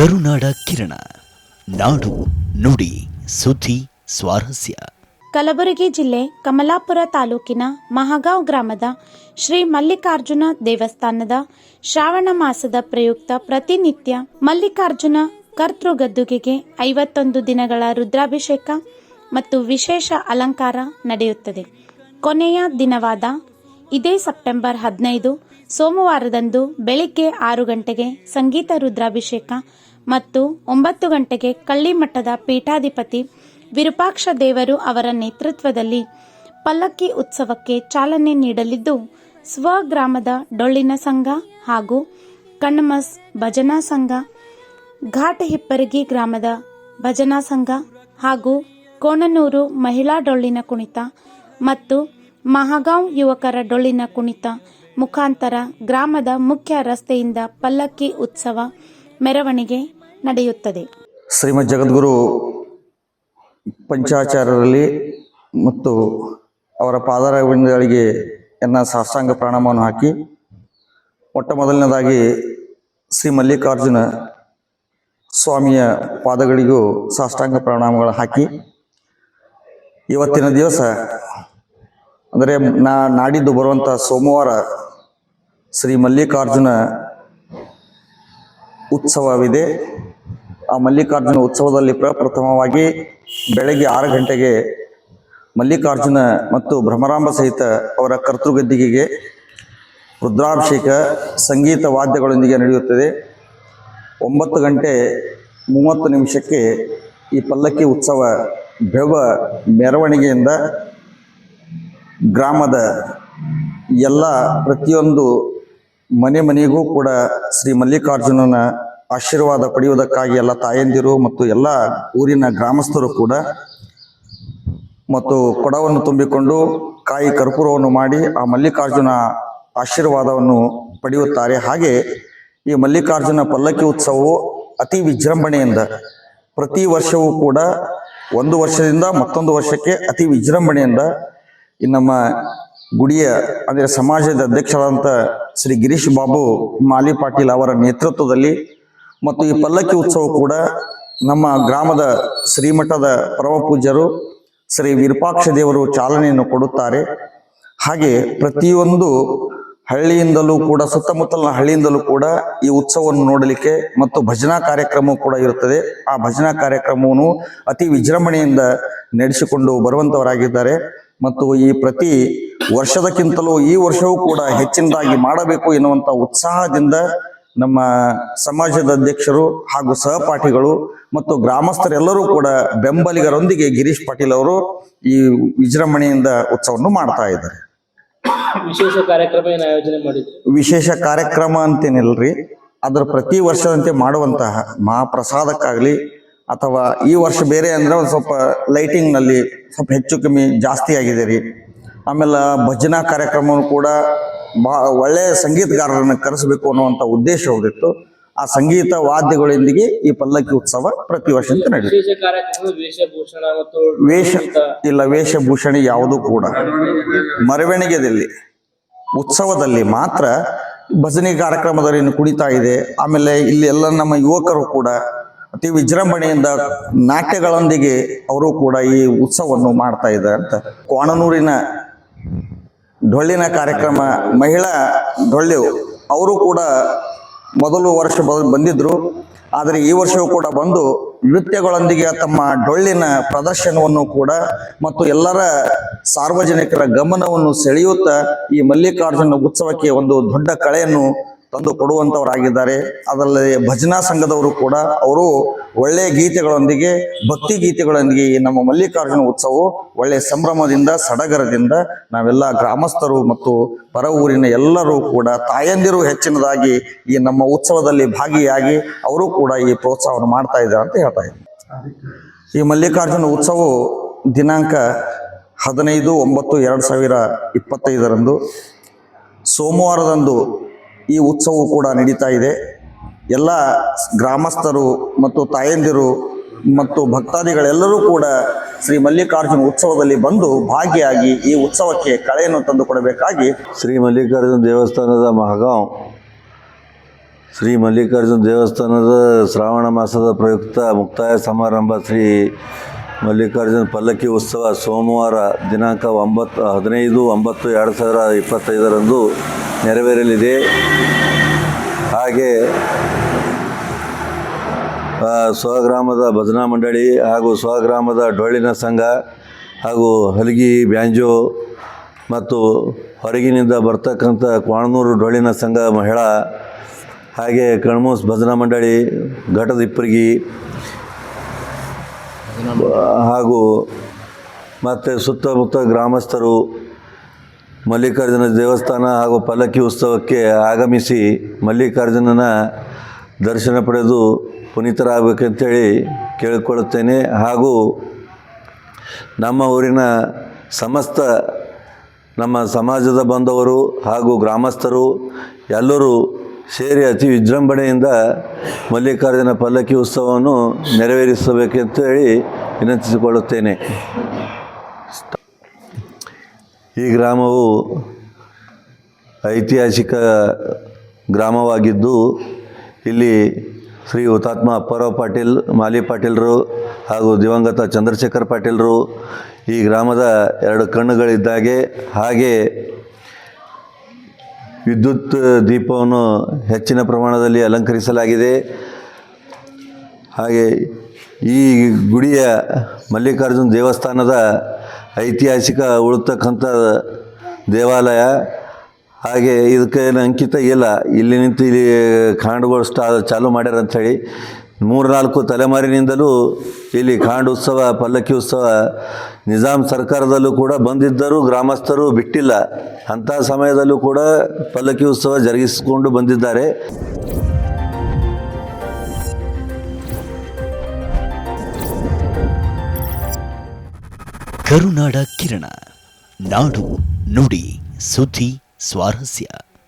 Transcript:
ಕರುನಾಡ ಕಿರಣ. ನಾಡು ನುಡಿ ಸುದ್ದಿ ಸ್ವಾರಸ್ಯ. ಕಲಬುರಗಿ ಜಿಲ್ಲೆ ಕಮಲಾಪುರ ತಾಲೂಕಿನ ಮಹಗಾಂವ್ ಗ್ರಾಮದ ಶ್ರೀ ಮಲ್ಲಿಕಾರ್ಜುನ ದೇವಸ್ಥಾನದ ಶ್ರಾವಣ ಮಾಸದ ಪ್ರಯುಕ್ತ ಪ್ರತಿನಿತ್ಯ ಮಲ್ಲಿಕಾರ್ಜುನ ಕರ್ತೃಗದ್ದುಗೆಗೆ ಐವತ್ತೊಂದು ದಿನಗಳ ರುದ್ರಾಭಿಷೇಕ ಮತ್ತು ವಿಶೇಷ ಅಲಂಕಾರ ನಡೆಯುತ್ತದೆ. ಕೊನೆಯ ದಿನವಾದ ಇದೇ ಸೆಪ್ಟೆಂಬರ್ ಹದಿನೈದು ಸೋಮವಾರದಂದು ಬೆಳಿಗ್ಗೆ ಆರು ಗಂಟೆಗೆ ಸಂಗೀತ ರುದ್ರಾಭಿಷೇಕ ಮತ್ತು ಒಂಬತ್ತು ಗಂಟೆಗೆ ಕಳ್ಳಿಮಠದ ಪೀಠಾಧಿಪತಿ ವಿರೂಪಾಕ್ಷ ದೇವರು ಅವರ ನೇತೃತ್ವದಲ್ಲಿ ಪಲ್ಲಕ್ಕಿ ಉತ್ಸವಕ್ಕೆ ಚಾಲನೆ ನೀಡಲಿದ್ದು, ಸ್ವಗ್ರಾಮದ ಡೊಳ್ಳಿನ ಸಂಘ ಹಾಗೂ ಕಣ್ಮಸ್ ಭಜನಾ ಸಂಘ ಘಾಟ್ ಹಿಪ್ಪರಗಿ ಗ್ರಾಮದ ಭಜನಾ ಸಂಘ ಹಾಗೂ ಕೋಣನೂರು ಮಹಿಳಾ ಡೊಳ್ಳಿನ ಕುಣಿತ ಮತ್ತು ಮಹಾಗಾಂವ್ ಯುವಕರ ಡೊಳ್ಳಿನ ಕುಣಿತ ಮುಖಾಂತರ ಗ್ರಾಮದ ಮುಖ್ಯ ರಸ್ತೆಯಿಂದ ಪಲ್ಲಕ್ಕಿ ಉತ್ಸವ ಮೆರವಣಿಗೆ ನಡೆಯುತ್ತದೆ. ಶ್ರೀಮದ್ ಜಗದ್ಗುರು ಪಂಚಾಚಾರ್ಯರಲ್ಲಿ ಮತ್ತು ಅವರ ಪಾದಾರವಿಂದಗಳಿಗೆ ಎನ್ನ ಸಾಷ್ಟಾಂಗ ಪ್ರಣಾಮವನ್ನು ಹಾಕಿ ಮೊಟ್ಟ ಮೊದಲನೇದಾಗಿ ಶ್ರೀ ಮಲ್ಲಿಕಾರ್ಜುನ ಸ್ವಾಮಿಯ ಪಾದಗಳಿಗೂ ಸಾಷ್ಟಾಂಗ ಪ್ರಾಣಾಮಗಳು ಹಾಕಿ, ಇವತ್ತಿನ ದಿವಸ, ಅಂದರೆ ನಾ ನಾಡಿದ್ದು ಬರುವಂಥ ಸೋಮವಾರ ಶ್ರೀ ಮಲ್ಲಿಕಾರ್ಜುನ ಉತ್ಸವವಿದೆ. ಆ ಮಲ್ಲಿಕಾರ್ಜುನ ಉತ್ಸವದಲ್ಲಿ ಪ್ರಪ್ರಥಮವಾಗಿ ಬೆಳಗ್ಗೆ ಆರು ಗಂಟೆಗೆ ಮಲ್ಲಿಕಾರ್ಜುನ ಮತ್ತು ಭ್ರಮರಾಂಬ ಸಹಿತ ಅವರ ಕರ್ತೃಗದ್ದಿಗೆಗೆ ರುದ್ರಾಭಿಷೇಕ ಸಂಗೀತ ವಾದ್ಯಗಳೊಂದಿಗೆ ನಡೆಯುತ್ತದೆ. ಒಂಬತ್ತು ಗಂಟೆ ಮೂವತ್ತು ನಿಮಿಷಕ್ಕೆ ಈ ಪಲ್ಲಕ್ಕಿ ಉತ್ಸವ ಬೆವ ಮೆರವಣಿಗೆಯಿಂದ ಗ್ರಾಮದ ಎಲ್ಲ ಪ್ರತಿಯೊಂದು ಮನೆ ಮನೆಗೂ ಕೂಡ ಶ್ರೀ ಮಲ್ಲಿಕಾರ್ಜುನನ ಆಶೀರ್ವಾದ ಪಡೆಯುವುದಕ್ಕಾಗಿ ಎಲ್ಲ ತಾಯಂದಿರು ಮತ್ತು ಎಲ್ಲ ಊರಿನ ಗ್ರಾಮಸ್ಥರು ಕೂಡ ಮತ್ತು ಕೊಡವನ್ನು ತುಂಬಿಕೊಂಡು ಕಾಯಿ ಕರ್ಪೂರವನ್ನು ಮಾಡಿ ಆ ಮಲ್ಲಿಕಾರ್ಜುನ ಆಶೀರ್ವಾದವನ್ನು ಪಡೆಯುತ್ತಾರೆ. ಹಾಗೆ ಈ ಮಲ್ಲಿಕಾರ್ಜುನ ಪಲ್ಲಕ್ಕಿ ಉತ್ಸವವು ಅತಿ ವಿಜೃಂಭಣೆಯಿಂದ ಪ್ರತಿ ವರ್ಷವೂ ಕೂಡ ಒಂದು ವರ್ಷದಿಂದ ಮತ್ತೊಂದು ವರ್ಷಕ್ಕೆ ಅತಿ ವಿಜೃಂಭಣೆಯಿಂದ ಈ ನಮ್ಮ ಗುಡಿಯ, ಅಂದರೆ ಸಮಾಜದ ಅಧ್ಯಕ್ಷರಾದಂಥ ಶ್ರೀ ಗಿರೀಶ್ ಬಾಬು ಮಾಲಿ ಪಾಟೀಲ್ ಅವರ ನೇತೃತ್ವದಲ್ಲಿ ಮತ್ತು ಈ ಪಲ್ಲಕ್ಕಿ ಉತ್ಸವ ಕೂಡ ನಮ್ಮ ಗ್ರಾಮದ ಶ್ರೀಮಠದ ಪರಮಪೂಜ್ಯರು ಶ್ರೀ ವಿರೂಪಾಕ್ಷ ದೇವರು ಚಾಲನೆಯನ್ನು ಕೊಡುತ್ತಾರೆ. ಹಾಗೆ ಪ್ರತಿಯೊಂದು ಹಳ್ಳಿಯಿಂದಲೂ ಕೂಡ ಸುತ್ತಮುತ್ತಲಿನ ಹಳ್ಳಿಯಿಂದಲೂ ಕೂಡ ಈ ಉತ್ಸವವನ್ನು ನೋಡಲಿಕ್ಕೆ ಮತ್ತು ಭಜನಾ ಕಾರ್ಯಕ್ರಮ ಕೂಡ ಇರುತ್ತದೆ. ಆ ಭಜನಾ ಕಾರ್ಯಕ್ರಮವನ್ನು ಅತಿ ವಿಜೃಂಭಣೆಯಿಂದ ನಡೆಸಿಕೊಂಡು ಬರುವಂತವರಾಗಿದ್ದಾರೆ. ಮತ್ತು ಈ ಪ್ರತಿ ವರ್ಷದಕ್ಕಿಂತಲೂ ಈ ವರ್ಷವೂ ಕೂಡ ಹೆಚ್ಚಿನದಾಗಿ ಮಾಡಬೇಕು ಎನ್ನುವಂಥ ಉತ್ಸಾಹದಿಂದ ನಮ್ಮ ಸಮಾಜದ ಅಧ್ಯಕ್ಷರು ಹಾಗೂ ಸಹಪಾಠಿಗಳು ಮತ್ತು ಗ್ರಾಮಸ್ಥರೆಲ್ಲರೂ ಕೂಡ ಬೆಂಬಲಿಗರೊಂದಿಗೆ ಗಿರೀಶ್ ಪಾಟೀಲ್ ಅವರು ಈ ವಿಜೃಂಭಣೆಯಿಂದ ಉತ್ಸವವನ್ನು ಮಾಡ್ತಾ ಇದ್ದಾರೆ. ವಿಶೇಷ ಕಾರ್ಯಕ್ರಮ ಏನು ಆಯೋಜನೆ ಮಾಡಿದ್ರು? ವಿಶೇಷ ಕಾರ್ಯಕ್ರಮ ಅಂತೇನಿಲ್ರಿ ಅದ್ರ ಪ್ರತಿ ವರ್ಷದಂತೆ ಮಾಡುವಂತಹ ಮಹಾಪ್ರಸಾದಕ್ಕಾಗ್ಲಿ ಅಥವಾ ಈ ವರ್ಷ ಬೇರೆ ಅಂದ್ರೆ ಒಂದು ಸ್ವಲ್ಪ ಲೈಟಿಂಗ್ನಲ್ಲಿ ಸ್ವಲ್ಪ ಹೆಚ್ಚು ಕಮ್ಮಿ ಜಾಸ್ತಿ ಆಗಿದೆ ರೀ ಆಮೇಲೆ ಭಜನಾ ಕಾರ್ಯಕ್ರಮವನ್ನು ಕೂಡ ಬಾ ಒಳ್ಳೆಯ ಸಂಗೀತಗಾರರನ್ನು ಕರೆಸಬೇಕು ಅನ್ನುವಂಥ ಉದ್ದೇಶ ಹೋಗಿತ್ತು ಆ ಸಂಗೀತ ವಾದ್ಯಗಳೊಂದಿಗೆ ಈ ಪಲ್ಲಕ್ಕಿ ಉತ್ಸವ ಪ್ರತಿ ವರ್ಷ ನಡೆಯುತ್ತೆ. ವೇಷ ಇಲ್ಲ ವೇಷಭೂಷಣ ಯಾವುದೂ ಕೂಡ. ಮೆರವಣಿಗೆಯಲ್ಲಿ ಉತ್ಸವದಲ್ಲಿ ಮಾತ್ರ ಭಜನೆ ಕಾರ್ಯಕ್ರಮದಲ್ಲಿ ಕುಡಿತಾ ಕುಣಿತಾ ಇದೆ. ಆಮೇಲೆ ಇಲ್ಲಿ ಎಲ್ಲ ನಮ್ಮ ಯುವಕರು ಕೂಡ ಅತಿ ವಿಜೃಂಭಣೆಯಿಂದ ನಾಟ್ಯಗಳೊಂದಿಗೆ ಅವರು ಕೂಡ ಈ ಉತ್ಸವವನ್ನು ಮಾಡ್ತಾ ಇದ್ದಾರೆ ಅಂತ. ಕೋಣನೂರಿನ ಡೊಳ್ಳಿನ ಕಾರ್ಯಕ್ರಮ, ಮಹಿಳಾ ಡೊಳ್ಳು. ಅವರು ಕೂಡ ಮೊದಲು ವರ್ಷ ಬಂದಿದ್ದರು ಆದರೆ ಈ ವರ್ಷವೂ ಕೂಡ ಬಂದು ನೃತ್ಯಗಳೊಂದಿಗೆ ತಮ್ಮ ಡೊಳ್ಳಿನ ಪ್ರದರ್ಶನವನ್ನು ಕೂಡ ಮತ್ತು ಎಲ್ಲರ ಸಾರ್ವಜನಿಕರ ಗಮನವನ್ನು ಸೆಳೆಯುತ್ತಾ ಈ ಮಲ್ಲಿಕಾರ್ಜುನ ಉತ್ಸವಕ್ಕೆ ಒಂದು ದೊಡ್ಡ ಕಳೆಯನ್ನು ತಂದು ಕೊಡುವಂಥವರಾಗಿದ್ದಾರೆ. ಅದಲ್ಲದೆ ಭಜನಾ ಸಂಘದವರು ಕೂಡ ಅವರು ಒಳ್ಳೆಯ ಗೀತೆಗಳೊಂದಿಗೆ, ಭಕ್ತಿ ಗೀತೆಗಳೊಂದಿಗೆ ಈ ನಮ್ಮ ಮಲ್ಲಿಕಾರ್ಜುನ ಉತ್ಸವವು ಒಳ್ಳೆಯ ಸಂಭ್ರಮದಿಂದ, ಸಡಗರದಿಂದ ನಾವೆಲ್ಲ ಗ್ರಾಮಸ್ಥರು ಮತ್ತು ಪರ ಊರಿನ ಎಲ್ಲರೂ ಕೂಡ ತಾಯಂದಿರು ಹೆಚ್ಚಿನದಾಗಿ ಈ ನಮ್ಮ ಉತ್ಸವದಲ್ಲಿ ಭಾಗಿಯಾಗಿ ಅವರು ಕೂಡ ಈ ಪ್ರೋತ್ಸಾಹವನ್ನು ಮಾಡ್ತಾ ಇದ್ದಾರೆ ಅಂತ ಹೇಳ್ತಾ ಇದ್ದೀನಿ. ಈ ಮಲ್ಲಿಕಾರ್ಜುನ ಉತ್ಸವವು ದಿನಾಂಕ ಹದಿನೈದು ಒಂಬತ್ತು ಎರಡು ಸಾವಿರ ಇಪ್ಪತ್ತೈದರಂದು ಸೋಮವಾರದಂದು ಈ ಉತ್ಸವವು ಕೂಡ ನಡೀತಾ ಇದೆ. ಎಲ್ಲ ಗ್ರಾಮಸ್ಥರು ಮತ್ತು ತಾಯಂದಿರು ಮತ್ತು ಭಕ್ತಾದಿಗಳೆಲ್ಲರೂ ಕೂಡ ಶ್ರೀ ಮಲ್ಲಿಕಾರ್ಜುನ ಉತ್ಸವದಲ್ಲಿ ಬಂದು ಭಾಗಿಯಾಗಿ ಈ ಉತ್ಸವಕ್ಕೆ ಕಳೆಯನ್ನು ತಂದು ಕೊಡಬೇಕಾಗಿ ಶ್ರೀ ಮಲ್ಲಿಕಾರ್ಜುನ ದೇವಸ್ಥಾನದ ಮಹಗಾಂವ್, ಶ್ರೀ ಮಲ್ಲಿಕಾರ್ಜುನ ದೇವಸ್ಥಾನದ ಶ್ರಾವಣ ಮಾಸದ ಪ್ರಯುಕ್ತ ಮುಕ್ತಾಯ ಸಮಾರಂಭ ಶ್ರೀ ಮಲ್ಲಿಕಾರ್ಜುನ ಪಲ್ಲಕ್ಕಿ ಉತ್ಸವ ಸೋಮವಾರ ದಿನಾಂಕ ಒಂಬತ್ತು ಹದಿನೈದು, ಒಂಬತ್ತು, ಎರಡು ಸಾವಿರ ಇಪ್ಪತ್ತೈದರಂದು ನೆರವೇರಲಿದೆ. ಹಾಗೆ ಸ್ವಗ್ರಾಮದ ಭಜನಾ ಮಂಡಳಿ ಹಾಗೂ ಸ್ವಗ್ರಾಮದ ಡೊಳ್ಳಿನ ಸಂಘ ಹಾಗೂ ಹಲಗಿ, ಬ್ಯಾಂಜೋ ಮತ್ತು ಹೊರಗಿನಿಂದ ಬರ್ತಕ್ಕಂಥ ಕ್ವಾಣನೂರು ಡೊಳ್ಳಿನ ಸಂಘ ಮಹಿಳಾ ಹಾಗೆ ಕಣ್ಮೂಸ್ ಭಜನಾ ಮಂಡಳಿ ಘಟದಿಪ್ಪರಿಗಿ ಹಾಗೂ ಮತ್ತು ಸುತ್ತಮುತ್ತ ಗ್ರಾಮಸ್ಥರು, ಮಲ್ಲಿಕಾರ್ಜುನ ದೇವಸ್ಥಾನ ಹಾಗೂ ಪಲ್ಲಕ್ಕಿ ಉತ್ಸವಕ್ಕೆ ಆಗಮಿಸಿ ಮಲ್ಲಿಕಾರ್ಜುನನ ದರ್ಶನ ಪಡೆದು ಪುನೀತರಾಗಬೇಕಂತೇಳಿ ಕೇಳಿಕೊಳ್ಳುತ್ತೇನೆ. ಹಾಗೂ ನಮ್ಮ ಊರಿನ ಸಮಸ್ತ, ನಮ್ಮ ಸಮಾಜದ ಬಂದವರು ಹಾಗೂ ಗ್ರಾಮಸ್ಥರು ಎಲ್ಲರೂ ಸೇರಿ ಅತಿ ವಿಜೃಂಭಣೆಯಿಂದ ಮಲ್ಲಿಕಾರ್ಜುನ ಪಲ್ಲಕ್ಕಿ ಉತ್ಸವವನ್ನು ನೆರವೇರಿಸಬೇಕೆಂತೇಳಿ ವಿನಂತಿಸಿಕೊಳ್ಳುತ್ತೇನೆ. ಈ ಗ್ರಾಮವು ಐತಿಹಾಸಿಕ ಗ್ರಾಮವಾಗಿದ್ದು ಇಲ್ಲಿ ಶ್ರೀ ಹುತಾತ್ಮ ಅಪ್ಪಾರಾವ್ ಪಾಟೀಲ್, ಮಾಲಿ ಪಾಟೀಲ್ರು ಹಾಗೂ ದಿವಂಗತ ಚಂದ್ರಶೇಖರ್ ಪಾಟೀಲ್ರು ಈ ಗ್ರಾಮದ ಎರಡು ಕಣ್ಣುಗಳಿದ್ದಾಗೆ ಹಾಗೆ ವಿದ್ಯುತ್ ದೀಪವನ್ನು ಹೆಚ್ಚಿನ ಪ್ರಮಾಣದಲ್ಲಿ ಅಲಂಕರಿಸಲಾಗಿದೆ. ಹಾಗೆ ಈ ಗುಡಿಯ ಮಲ್ಲಿಕಾರ್ಜುನ ದೇವಸ್ಥಾನದ ಐತಿಹಾಸಿಕ ಉಳಿತಕ್ಕಂಥ ದೇವಾಲಯ ಹಾಗೆ ಇದಕ್ಕೆ ಅಂಕಿತ ಇಲ್ಲ. ಇಲ್ಲಿ ನಿಂತು ಇಲ್ಲಿ ಕಾಂಡುಗಳು ಸ್ಟಾ ಚಾಲು ಮಾಡ್ಯಾರ ಮೂರು ಮೂರ್ನಾಲ್ಕು ತಲೆಮಾರಿನಿಂದಲೂ ಇಲ್ಲಿ ಕಾಂಡು ಉತ್ಸವ ಪಲ್ಲಕ್ಕಿ ಉತ್ಸವ ನಿಜಾಮ್ ಸರ್ಕಾರದಲ್ಲೂ ಕೂಡ ಬಂದಿದ್ದರೂ ಗ್ರಾಮಸ್ಥರು ಬಿಟ್ಟಿಲ್ಲ. ಅಂಥ ಸಮಯದಲ್ಲೂ ಕೂಡ ಪಲ್ಲಕ್ಕಿ ಉತ್ಸವ ಜರುಗಿಸಿಕೊಂಡು ಬಂದಿದ್ದಾರೆ. ಕರುನಾಡ ಕಿರಣ, ನಾಡು ನುಡಿ, ಸುದ್ದಿ ಸ್ವಾರಸ್ಯ